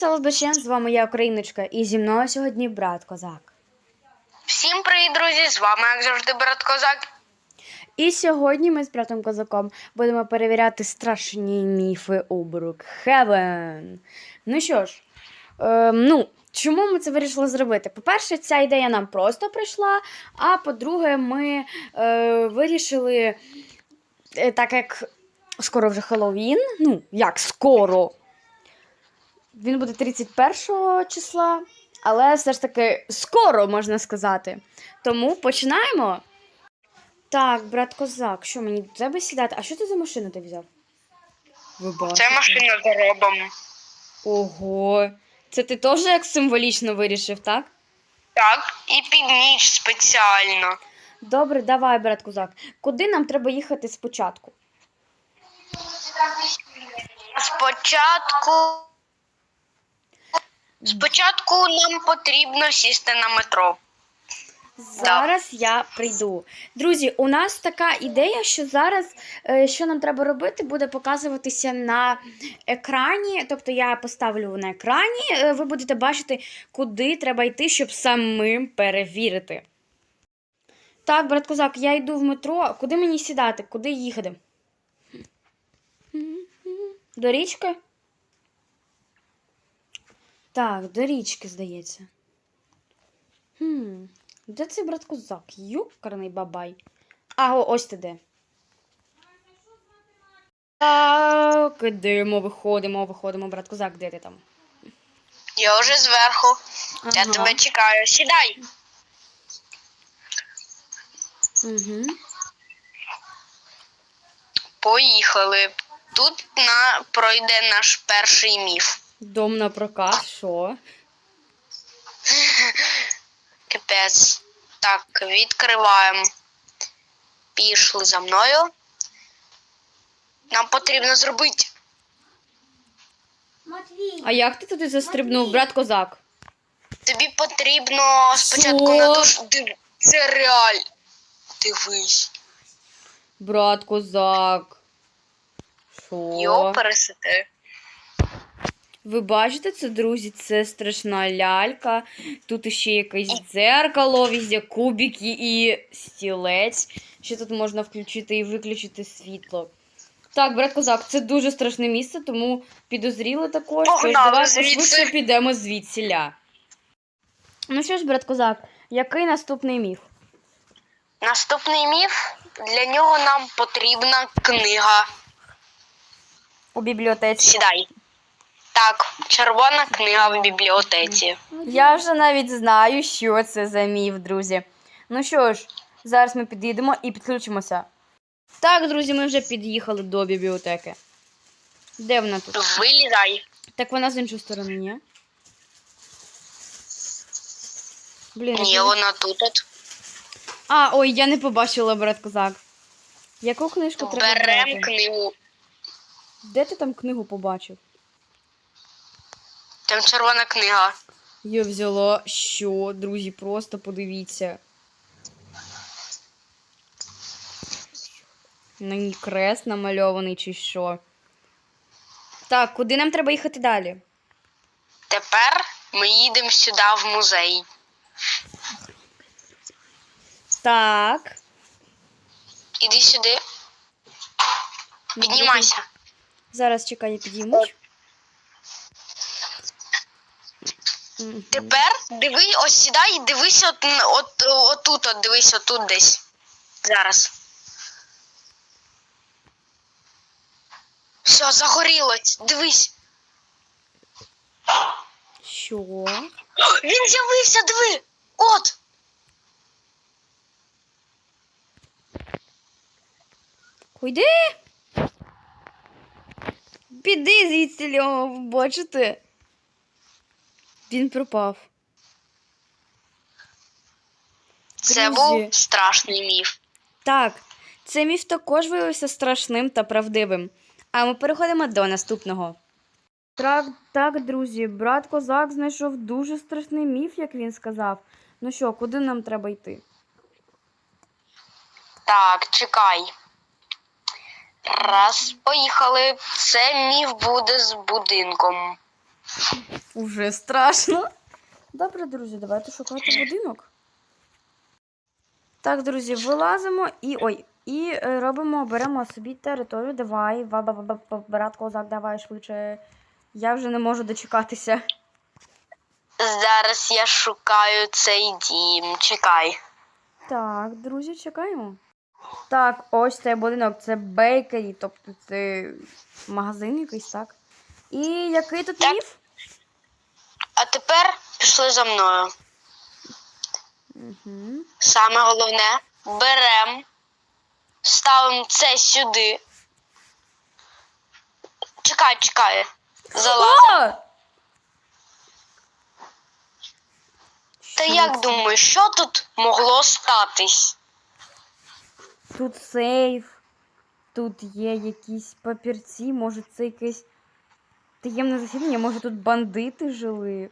Салбачен, з вами я, Україночка, і зі мною сьогодні брат Козак. Всім привіт, друзі! З вами, як завжди, брат Козак. І сьогодні ми з братом Козаком будемо перевіряти страшні міфи у Брукхевен. Ну що ж, е, ну, чому ми це вирішили зробити? По-перше, ця ідея нам просто прийшла. А по-друге, ми е, вирішили, е, так як скоро вже Хеллоуін, ну, як скоро. Він буде 31 числа, але все ж таки скоро можна сказати. Тому починаємо. Так, брат Козак, що мені до тебе сідати? А що ти за машину ти взяв? Ви бачите? Це машина з робом. Ого. Це ти теж як символічно вирішив, так? Так, і під ніч спеціально. Добре, давай, брат Козак. Куди нам треба їхати спочатку? Спочатку. Спочатку нам потрібно сісти на метро. Зараз я прийду. Друзі, у нас така ідея, що зараз е, що нам треба робити, буде показуватися на екрані. Тобто я поставлю на екрані, е, ви будете бачити, куди треба йти, щоб самим перевірити. Так, брат Козак, я йду в метро. Куди мені сідати? Куди їхати? До річки? Так, до річки, здається. Хм, де цей брат козак? Юкарний бабай. А, ось ти де. Так, ідемо, виходимо, виходимо, брат козак, де ти там? Я вже зверху. Я Ага. тебе чекаю. Сідай. Угу. Поїхали. Тут на пройде наш перший міф. Дом на прокат, що? Капець. Так, відкриваємо. Пішли за мною. Нам потрібно зробити. А як ти туди застрибнув, брат козак? Тобі потрібно спочатку Що? на душ. Див- Це реаль. Дивись. Брат козак. Що? Його пересити. Ви бачите це, друзі? Це страшна лялька. Тут ще якесь дзеркало, візде кубики і стілець. Ще тут можна включити і виключити світло. Так, брат козак, це дуже страшне місце, тому підозріли також. Тож давай пошвидше підемо звідсіля. Ну що ж, брат козак, який наступний міф? Наступний міф. Для нього нам потрібна книга. У бібліотеці. Сідай. Так, червона книга в бібліотеці. Я вже навіть знаю, що це за міф, друзі. Ну що ж, зараз ми підійдемо і підключимося. Так, друзі, ми вже під'їхали до бібліотеки. Де вона тут? Вилізай. Так вона з іншої сторони, ні? Блін, Ні, я... вона тут. от. А, ой, я не побачила, брат козак. Яку книжку треба Берем брати? книгу. Де ти там книгу побачив? Там червона книга. Я взяла що, друзі, просто подивіться. На ній крест намальований чи що. Так, куди нам треба їхати далі? Тепер ми їдемо сюди в музей. Так. Іди сюди, Ну, піднімайся. Зараз чекай, я підіймусь. Тепер диви, ось сідай і дивись от, от, отут, от дивись отут десь. Зараз. Все, загорілось. Дивись. Що? Він з'явився, диви! От! Уйди! Піди звідси, бачите? Він пропав. Це Друзі. був страшний міф. Так, цей міф також виявився страшним та правдивим. А ми переходимо до наступного. Так, так, друзі, брат козак знайшов дуже страшний міф, як він сказав. Ну що, куди нам треба йти? Так, чекай. Раз, поїхали. Це міф буде з будинком. Уже страшно. Добре, друзі, давайте шукати будинок. Так, друзі, вилазимо і. ой. І е, робимо, беремо собі територію. Давай, брат козак, давай швидше. Я вже не можу дочекатися. Зараз я шукаю цей дім. Чекай. Так, друзі, чекаємо. Так, ось цей будинок, це бейкері, тобто це магазин якийсь, так. І який тут Так. міф? А тепер пішли за мною. Угу. Саме головне, беремо, ставимо це сюди. Чекай, чекай. Залазимо. О! Та як думаєш, що тут могло статись? Тут сейф, тут є якісь папірці, може це якесь таємне засідання, може тут бандити жили.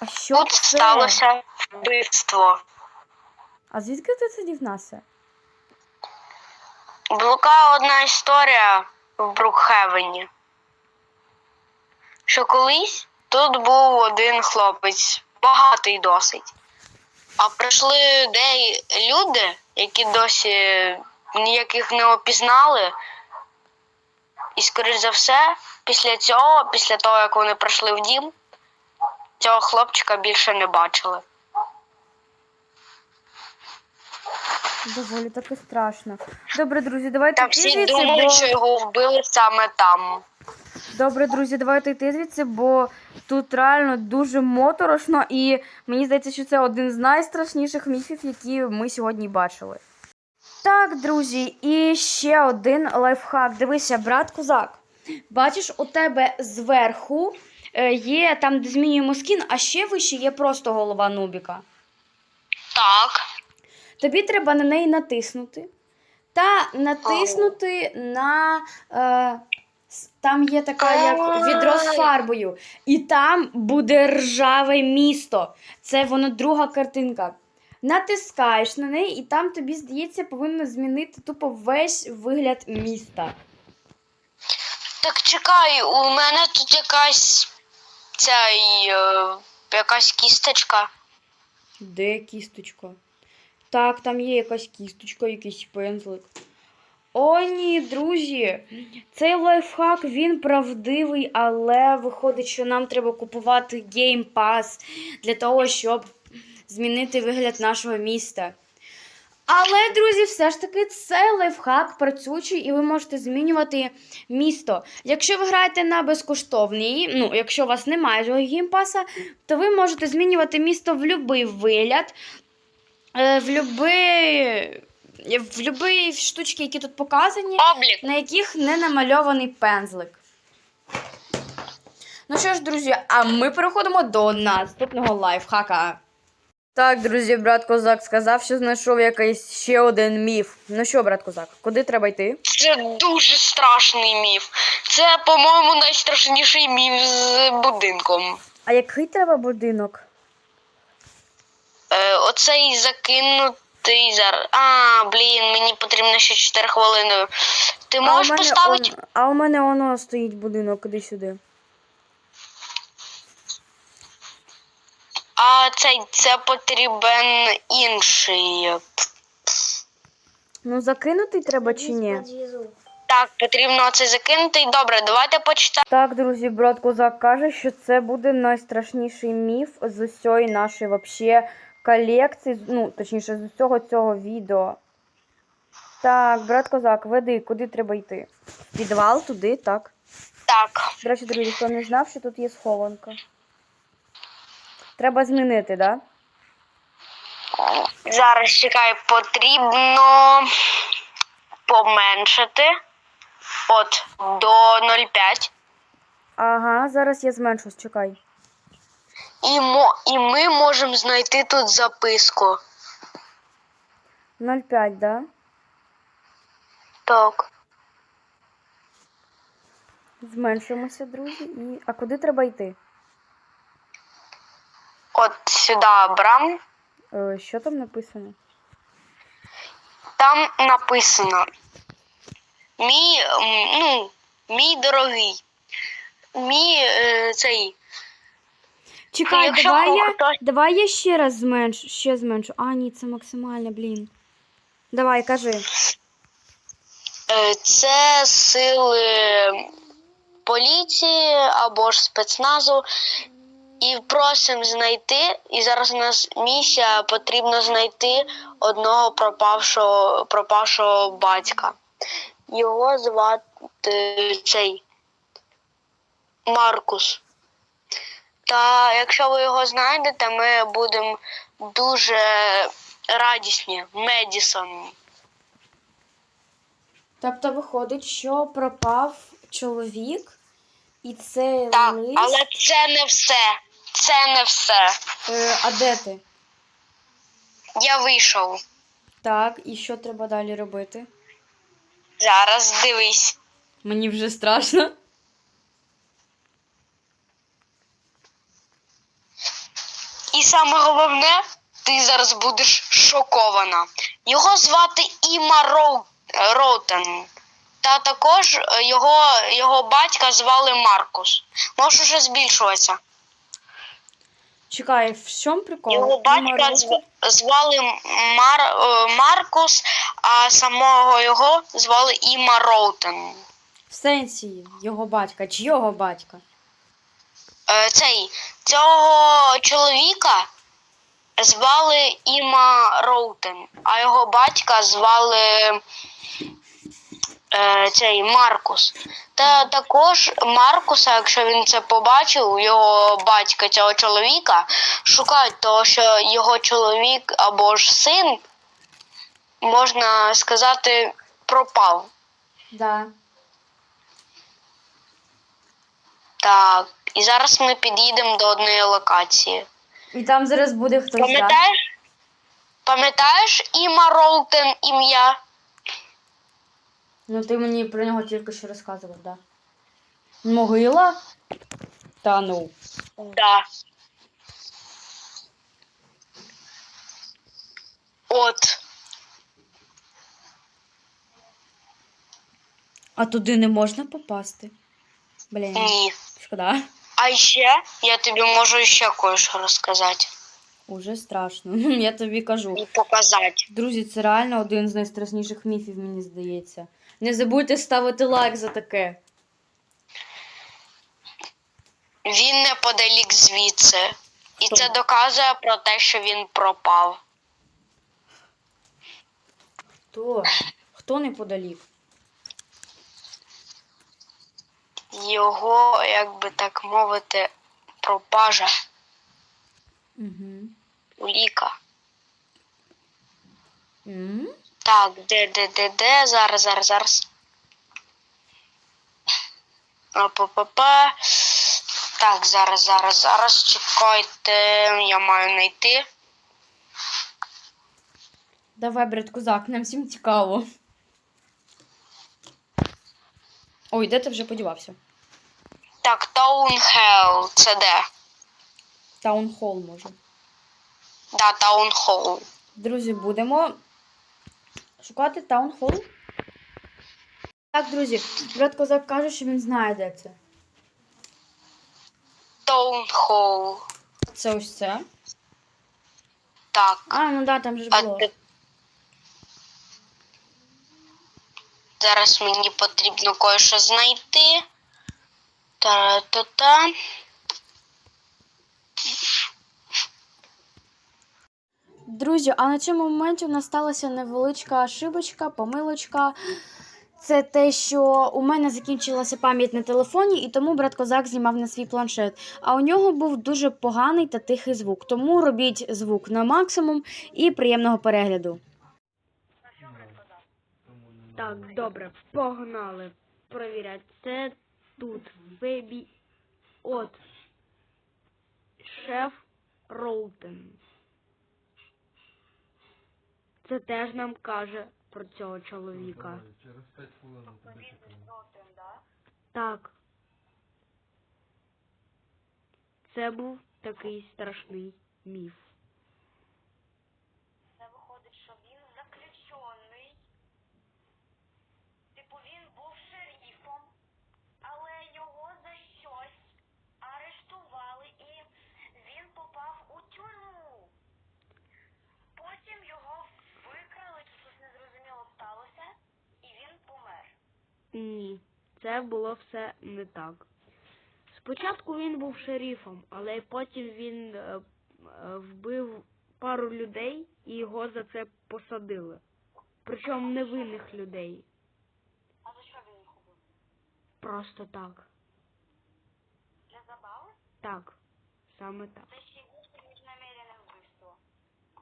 А що Тут це? сталося вбивство. А звідки ти це дізнався? Блукає одна історія в Брукхевені. Що колись тут був один хлопець, багатий досить. А прийшли де люди, які досі ніяких не опізнали. І, скоріш за все, після цього, після того, як вони прийшли в дім, цього хлопчика більше не бачили. Доволі таки страшно. Добре, друзі, давайте Та йти всі звідси, думали, бо... що його вбили саме там. Добре, друзі, давайте йти звідси, бо тут реально дуже моторошно, і мені здається, що це один з найстрашніших міфів, які ми сьогодні бачили. Так, друзі, і ще один лайфхак. Дивися, брат козак. Бачиш, у тебе зверху е, є там, де змінюємо скін, а ще вище є просто голова Нубіка. Так. Тобі треба на неї натиснути. Та натиснути на. Е, там є така як відро з фарбою. І там буде ржаве місто. Це воно друга картинка. Натискаєш на неї, і там тобі, здається, повинно змінити тупо весь вигляд міста. Так чекай, у мене тут якась ця е, якась кісточка. Де кісточка? Так, там є якась кісточка, якийсь пензлик. О, ні, друзі. Цей лайфхак він правдивий, але виходить, що нам треба купувати Pass для того, щоб змінити вигляд нашого міста. Але, друзі, все ж таки цей лайфхак працюючий, і ви можете змінювати місто. Якщо ви граєте на безкоштовній, ну, якщо у вас немає цього геймпаса, то ви можете змінювати місто в будь-який вигляд, е, в будь-який в любі штучки, які тут показані, Облік. на яких не намальований пензлик. Ну що ж, друзі, а ми переходимо до наступного лайфхака. Так, друзі, брат Козак сказав, що знайшов якийсь ще один міф. Ну що, брат Козак, куди треба йти? Це дуже страшний міф. Це, по-моєму, найстрашніший міф з будинком. А який треба будинок? Е, оцей закинутий зараз. А, блін, мені потрібно ще 4 хвилини. Ти можеш поставити. он- а у мене воно стоїть будинок, іди сюди. А цей це потрібен інший. Ну, закинутий треба чи ні? Так, потрібно оцей закинути. Добре, давайте почитаємо. Так, друзі, брат Козак каже, що це буде найстрашніший міф з усієї нашої вообще колекції, ну, точніше, з усього цього відео. Так, брат Козак, веди, куди треба йти? В підвал туди, так. Так. До речі, друзі, хто не знав, що тут є схованка. Треба змінити, да? Зараз чекай, потрібно поменшити от до 0,5. Ага, зараз я зменшусь, чекай. І, мо, і ми можемо знайти тут записку. 0,5, да? Так. Зменшуємося, друзі. І... А куди треба йти? От сюди брам. Е, що там написано? Там написано. Мій, ну, мій дорогий. мій е, цей. Чекай, якщо давай я, хтось- давай я ще раз зменшу, ще зменшу. А, ні, це максимально, блін. Давай, кажи. Е, Це сили поліції або ж спецназу. І просимо знайти. І зараз у нас місія потрібно знайти одного пропавшого, пропавшого батька. Його звати цей Маркус. Та якщо ви його знайдете, ми будемо дуже радісні. Медісон. Тобто виходить, що пропав чоловік, і це Так, лист. але це не все. Це не все. Е, а де ти? Я вийшов. Так, і що треба далі робити? Зараз дивись. Мені вже страшно. І саме головне, ти зараз будеш шокована. Його звати Іма Роу... Роутен. Та також е, його, його батька звали Маркус. Можеш уже збільшуватися. Чекай, в чому прикол? Його батька зв- звали Мар... е, Маркус, а самого його звали Іма Роутен. В сенсі його батька, чийого батька? Е, цей цього чоловіка звали Іма Роутен, а його батька звали е, цей Маркус. Та також Маркуса, якщо він це побачив, його батька цього чоловіка, шукають того, що його чоловік або ж син, можна сказати, пропав. Да. Так, і зараз ми під'їдемо до одної локації. І там зараз буде хтось. Пам'ятаєш? Пам'ятаєш Іма Роутен ім'я? Ну ти мені про нього тільки що розказував, да. Могила? Та ну. Да. От. А туди не можна попасти. Блін, Ні. шкода. А ще я тобі можу ще кое-що розказати Уже страшно. Я тобі кажу. і показати. Друзі, це реально один з найстрашніших міфів, мені здається. Не забудьте ставити лайк за таке. Він неподалік звідси. І Хто? це доказує про те, що він пропав. Хто? Хто неподалік? Його, як би так мовити, пропажа Угу. уліка. м Так, де, де, де, де, зараз, зараз, зараз. Па-па-па. Так, зараз, зараз, зараз. Чекайте, я маю знайти. Давай, брат козак, нам всім цікаво. Ой, де ти вже подівався? Так, Таунхел. Це де? Таунхол може. Да, Таунхол. Друзі, будемо шукати таунхол. Так, друзі, брат козак каже, що він знає, де це. Таунхол. Це ось це. Так. А, ну да, там же А було. ти... Зараз мені потрібно кое-що знайти. Та-та-та. Друзі, а на цьому моменті у нас сталася невеличка ошибочка, помилочка. Це те, що у мене закінчилася пам'ять на телефоні, і тому брат козак знімав на свій планшет. А у нього був дуже поганий та тихий звук. Тому робіть звук на максимум і приємного перегляду. Так, добре, погнали. Провіряти. Це тут. Бейбі. От. Шеф Роутен. Це теж нам каже про цього чоловіка. Через 5 хвилин тебе чекаємо. Так. Це був такий страшний міф. Це виходить, що він заключений. Типу він був шерифом, але його за щось Ні, це було все не так. Спочатку він був шерифом, але потім він е, е, вбив пару людей і його за це посадили. Причому невинних людей. А за що він їх убив? Просто так. Для забави? Так. Саме так. Це ще більше, ніж намірене вбивство.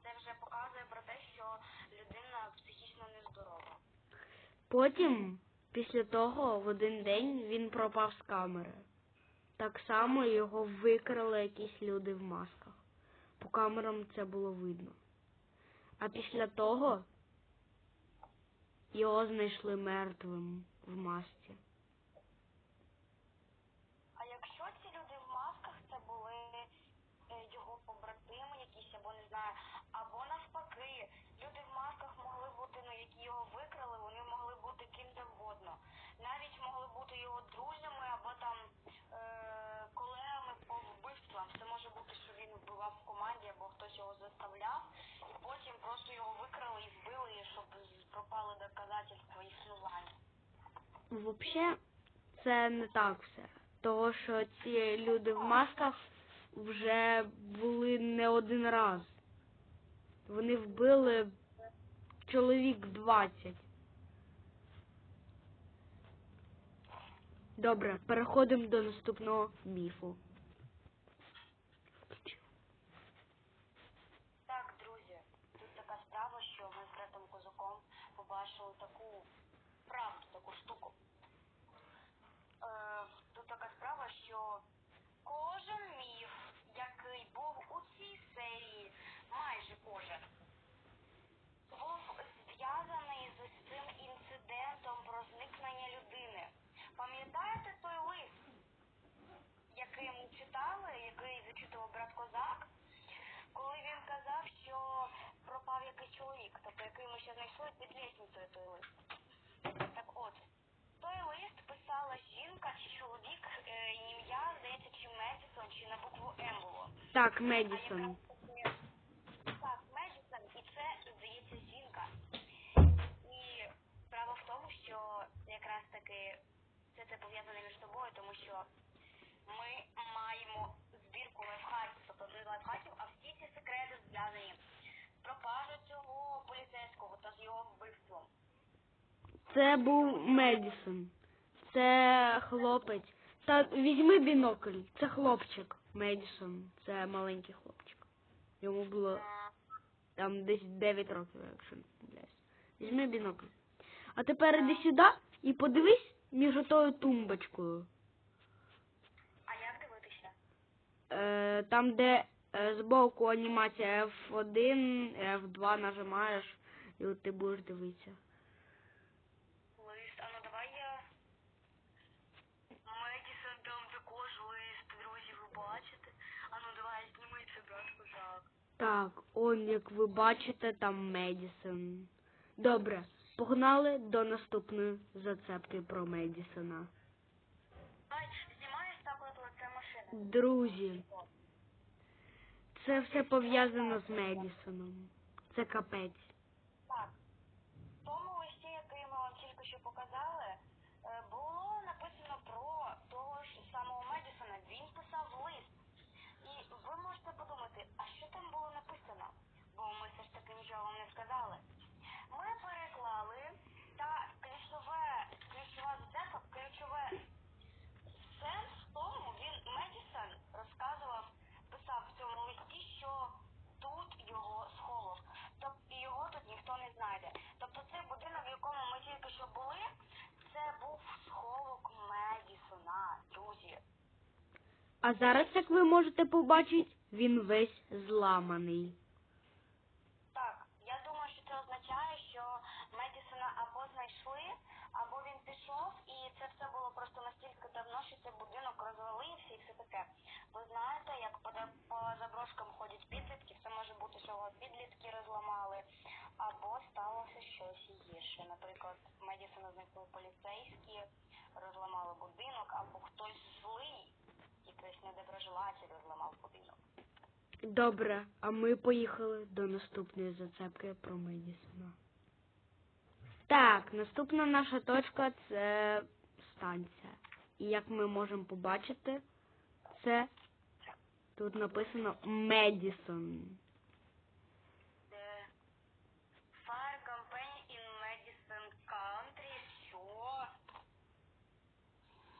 Це вже показує про те, що людина психічно нездорова. Потім, після того, в один день він пропав з камери. Так само його викрали якісь люди в масках. По камерам це було видно. А після того його знайшли мертвим в масці. А якщо ці люди в масках, це були е, його побратими якісь, або не знаю, або навпаки, люди в масках могли бути, ну які його викрали, вони могли бути ким завгодно. Навіть могли бути його друзями або там е, колегами по вбивствам. Це може бути, що він вбивав в команді, або хтось його заставляв, і потім просто його викрали і вбили, щоб пропали доказательства існування. Взагалі, це не так все. Того, що ці люди в масках вже були не один раз. Вони вбили чоловік 20. Добре, переходимо до наступного міфу. Так, друзі, тут така справа, що ми з братом Козаком побачили таку правду, таку штуку. Е, тут така справа, що кожен міф, який був у цій серії, майже кожен, був зв'язаний з цим інцидентом про зникнення людини. Пам'ятаєте той лист, який ми читали, який зачитував брат Козак? коли він казав, що пропав якийсь чоловік, тобто який ми ще знайшли під лісницею той лист. Так от, той лист писала жінка чи чоловік, е, ім'я, здається, чи Медісон, чи на букву М було. Так, А Медісон. Пов'язане між собою, тому що ми маємо збірку лайфхаків, тобто не лайфхаків, а всі ці секрети зв'язані з пропажею цього поліцейського та з його вбивством. Це був Медісон. Це хлопець. Та візьми бінокль. Це хлопчик. Медісон. Це маленький хлопчик. Йому було там десь 9 років, якщо не помиляюсь. Візьми бінокль. А тепер іди сюди і подивись між отою тумбочкою. А як дивитися? Е, там, де е, збоку анімація F1, F2 нажимаєш, і от ти будеш дивитися. Лист, а ну давай я. Медісон там також лист, друзі, ви бачите? А ну давай зніми це, брат козак. Так, он, як ви бачите, там Медісон. Добре, погнали до наступної зацепки про Медісона. Друзі, це все пов'язано з Медісоном. Це капець. Так. В тому листі, який ми вам тільки що показали, е, було написано про того ж самого Медісона. Він писав лист. І ви можете подумати, а що там було написано? Бо ми все ж таки нічого вам не сказали. Ми переклали та ключове, ключова зацепка, ключове сенс в тому, він Медісон розказував, писав в цьому листі, що тут його сховок. Тобто його тут ніхто не знайде. Тобто цей будинок, в якому ми тільки що були, це був сховок Медісона, друзі. А зараз, як ви можете побачити, він весь зламаний. Так, я думаю, що це означає, що Медісона або знайшли, або він пішов, і це все було просто настільки давно, що цей будинок розвалився і все таке. Ви знаєте, як по, заброшкам ходять підлітки, це може бути, що підлітки розламали, або сталося щось гірше. Наприклад, Медісона знайшли поліцейські, розламали будинок, або хтось злий, якийсь недоброжелатель розламав будинок. Добре, а ми поїхали до наступної зацепки про Медісона. Так, наступна наша точка це станція. І як ми можемо побачити, це тут написано Медісон. Де Fire Company in Madison Country. Що?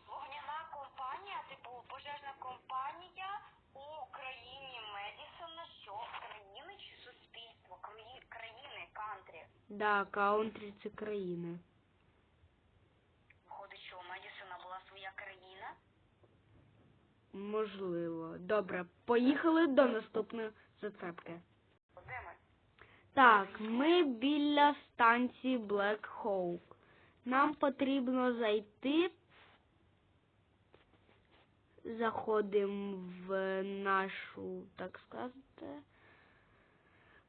Вогняна компанія, типу пожежна компанія у країні Медісона. Що? Країни чи суспільство? Краї- Країни, кантрі. Да, каунтрі це країни. Виходить, що у Медісона була своя країна. Можливо. Добре, поїхали до наступної зацепки. Так, ми біля станції Black Hawk. Нам потрібно зайти. Заходимо в нашу, так сказати,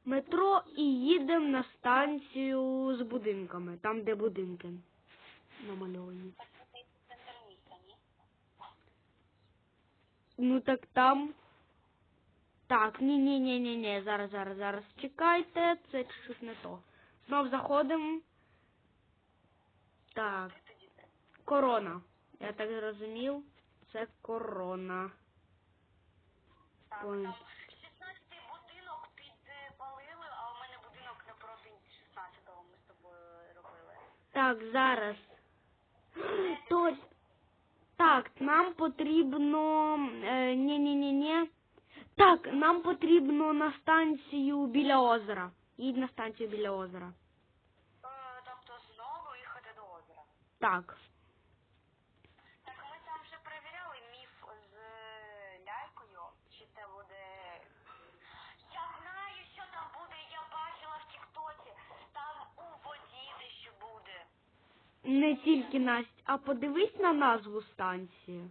метро і їдемо на станцію з будинками, там, де будинки намальовані. Це центр міста, ні? Ну так там. Так, ні, ні, ні, ні, ні. Зараз, зараз, зараз. Чекайте, це чуть не то. Знов заходимо. Так. Корона. Я так зрозумів. Це корона. Так, там 16-й будинок підпалили, а у мене будинок напроти 16-го ми з тобою робили. Так, зараз. Тось. Так, нам потрібно. Е, ні, ні, ні, ні. Так, нам потрібно на станцію біля озера. Їдь на станцію біля озера. Е, тобто знову їхати до озера. Так. Так Не тільки Настя, а подивись на назву станції.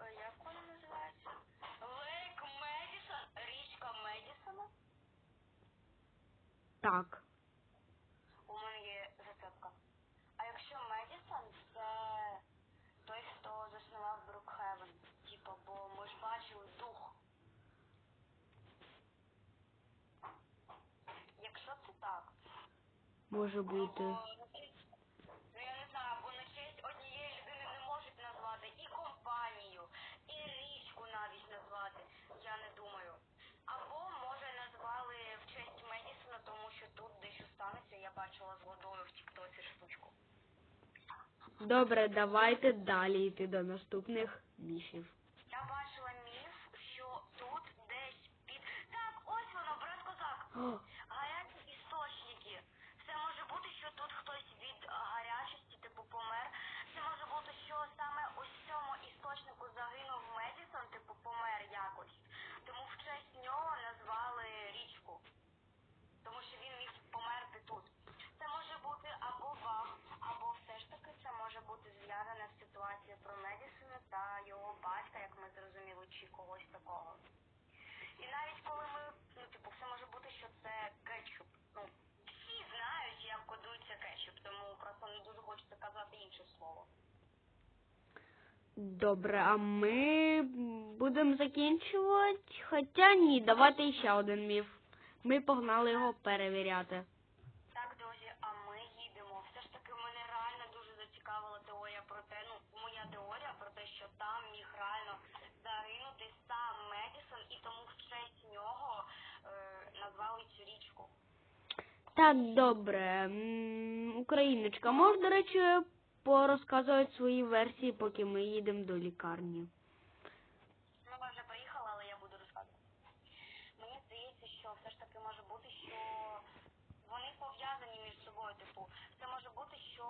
Як вона називається? Лейк Медісон, річка Медісона. Так. У мене є зацепка. А якщо Медісон, це той, хто заснував Брукхевен. Типа, бо ми ж бачили дух. Якщо це так, Може бути. бо на честь, ну я не знаю, бо на честь однієї людини не можуть назвати і компанію, і річку навіть назвати, я не думаю. Або може назвали в честь Медісона, тому що тут дещо станеться, я бачила з водою в Тіктоці штучку. Добре, давайте далі йти до наступних міфів. Я бачила міф, що тут десь під. Так, ось воно, брат козак. О, Гарячі істочники. Це може бути, що тут хтось від а, гарячості, типу, помер. Це може бути, що саме ось в цьому істочнику загинув Медісон, типу, помер якось. Тому в честь нього назвали річку. Тому що він міг померти тут. Це може бути або баг, або все ж таки це може бути зв'язане з ситуацією про Медісона та його батька, як ми зрозуміли, чи когось такого. І навіть коли ми, ну типу, все може бути, що це кетчуп. Ну, всі знають, як кодується кетчуп, тому просто не дуже хочеться казати інше слово. Добре, а ми будемо закінчувати. Хоча ні, давайте ще один міф. Ми погнали його перевіряти. Так, друзі, а ми їдемо. Все ж таки мене реально дуже зацікавила теорія про те, ну, моя теорія про те, що там міг реально загинути сам Медісон, і тому в честь нього е, назвали цю річку. Так, добре. М, Україночка, можеш, до речі, порозказувати свої версії, поки ми їдемо до лікарні. Ну, ми вже приїхали, але я буду розказувати. Мені здається, що все ж таки може бути, що вони пов'язані між собою. Типу, це може бути, що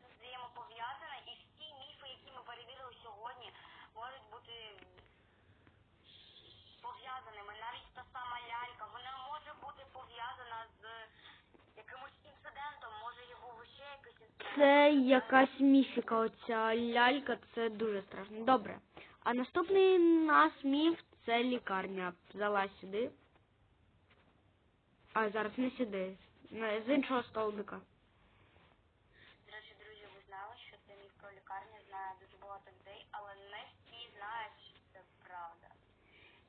це взаємопов'язане, і всі міфи, які ми перевірили сьогодні, можуть бути пов'язаними. Навіть та сама лялька, вона може бути пов'язана з якимось інцидентом, Це якась міфіка, оця лялька, це дуже страшно. Добре. А наступний нас міф це лікарня. Залазь сюди. А зараз не сюди. З іншого столбика. До речі, друзі, ви знали, що це міф про лікарню знає дуже багато людей, але не всі знають, що це правда.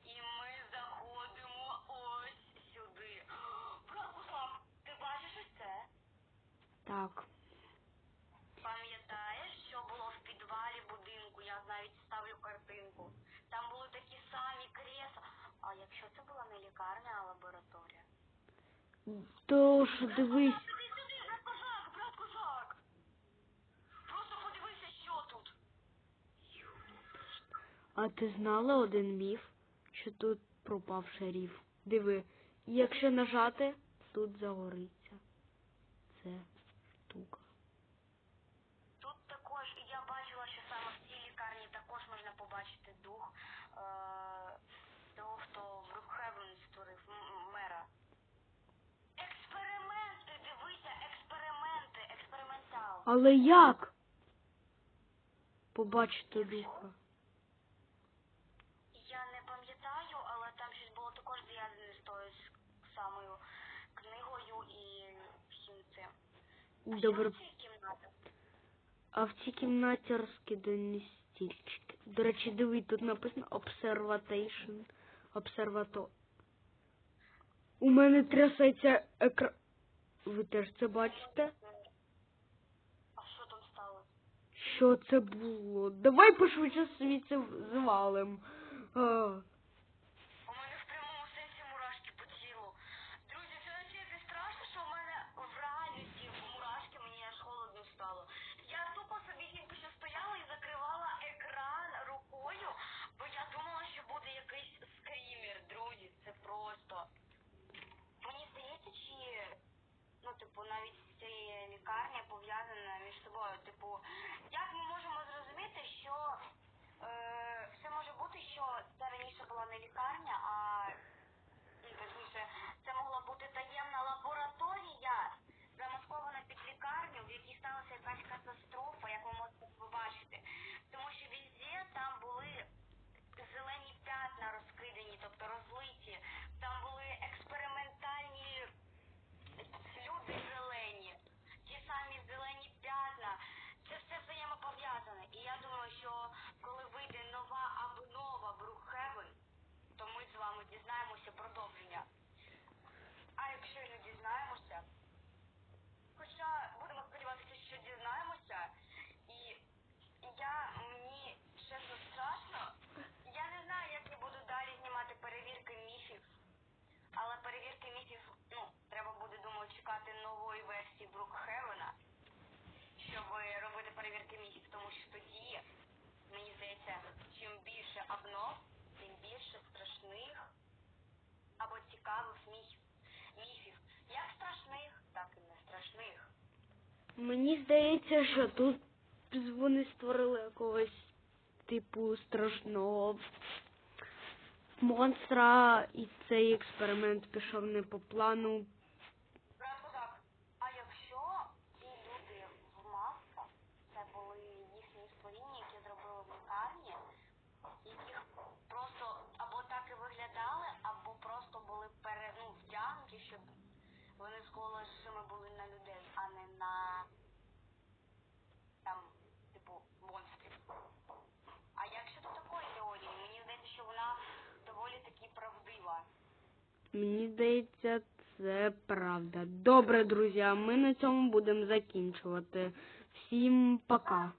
І ми заходимо ось сюди. Братуслав, ти бачиш ось це? будинку. Там були такі самі кресла. А якщо це була не лікарня, а лабораторія? Тож дивись, Сюди, сюди, брат козак, брат козак! Просто подивися, що дивись. а ти знала один міф, що тут пропав шеріф? Диви, якщо нажати, тут загориться. Це штука. Тут також я бачила, що саме в цій лікарні також можна побачити дух е- того, хто в Брукхевен створив м- мера. Експерименти, дивися, експерименти, експериментал. Але як? Побачити духа. Я не пам'ятаю, але там щось було також зв'язане з тою самою книгою і всім цим. А Добре. що в цій кімнаті? А в цій кімнаті розкидані стільчики. До речі, диви, тут написано observation. Обсервато. У мене трясеться екран. Ви теж це бачите? А що там сталося? Що це було? Давай пошвидше звідси звалим. А, У мене в прямому сенсі мурашки по тілу. Друзі, це настільки страшно, що в мене в реальності мурашки мені аж холодно стало. Я тупо собі тільки що стояла і закривала екран рукою, бо я думала, що буде якийсь скрімер, друзі. Це просто. Мені здається, чи ну, типу, навіть ця лікарня пов'язана між собою. Типу, як ми можемо зрозуміти, що е, все може бути, що це раніше була не лікарня, а точніше, це могла бути таємна лабораторія, замаскована під лікарню, в якій сталася якась катастрофа, як ви можете побачити. Тому що везде там були зелені п'ятна розкидані, тобто розлиті. Там були експериментальні люди зелені, ті самі зелені п'ятна. Це все взаємопов'язане. І я думаю, що коли вийде нова обнова Брукхевен, то ми з вами дізнаємося продовження. А якщо не дізнаємося, хоча будемо сподіватися, що дізнаємося, і я мені чесно страшно. Я не знаю, як я буду далі знімати перевірки міфів. Але перевірки міфів, ну, треба буде, думаю, чекати нової версії Брукхевена, щоб робити перевірки міфів, тому що тоді, мені здається, чим більше обнов, тим більше страшних або цікавих міфів. Як страшних, так і не страшних. Мені здається, що тут вони створили якогось типу страшного монстра, і цей експеримент пішов не по плану. Брат Козак, а якщо ці люди в масках, це були їхні створіння, які зробили в лікарні, яких просто або так і виглядали, або просто були пере, ну, вдягнуті, щоб вони схожими були на людей, а не на там, типу, монстрів. А як щодо такої теорії? Мені здається, що вона доволі таки правдива. Мені здається, це правда. Добре, друзі, а ми на цьому будемо закінчувати. Всім пока.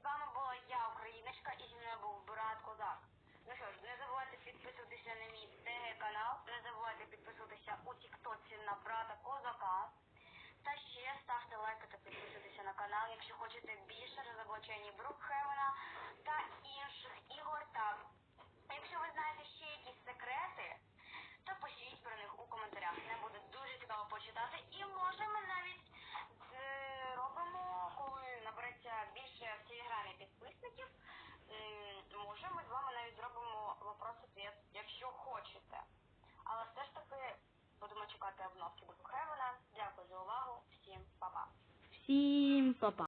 З вами була я, Україночка, і зі мною був брат Козак. Ну що ж, не забувайте підписуватися на мій ТГ канал, не забувайте підписуватися у Тіктоці на брата Та ще ставте лайки та підписуйтеся на канал, якщо хочете більше розоблачень Брукхевена та інших ігор. Та якщо ви знаєте ще якісь секрети, то пишіть про них у коментарях. Нам буде дуже цікаво почитати. І може ми навіть е, робимо, коли набереться більше в телеграмі підписників. м, Може, ми з вами навіть зробимо вопрос ответ якщо хочете. Але все ж таки будемо чекати обновки Брукхевена. Дякую за увагу. Всім па-па. Всім па-па.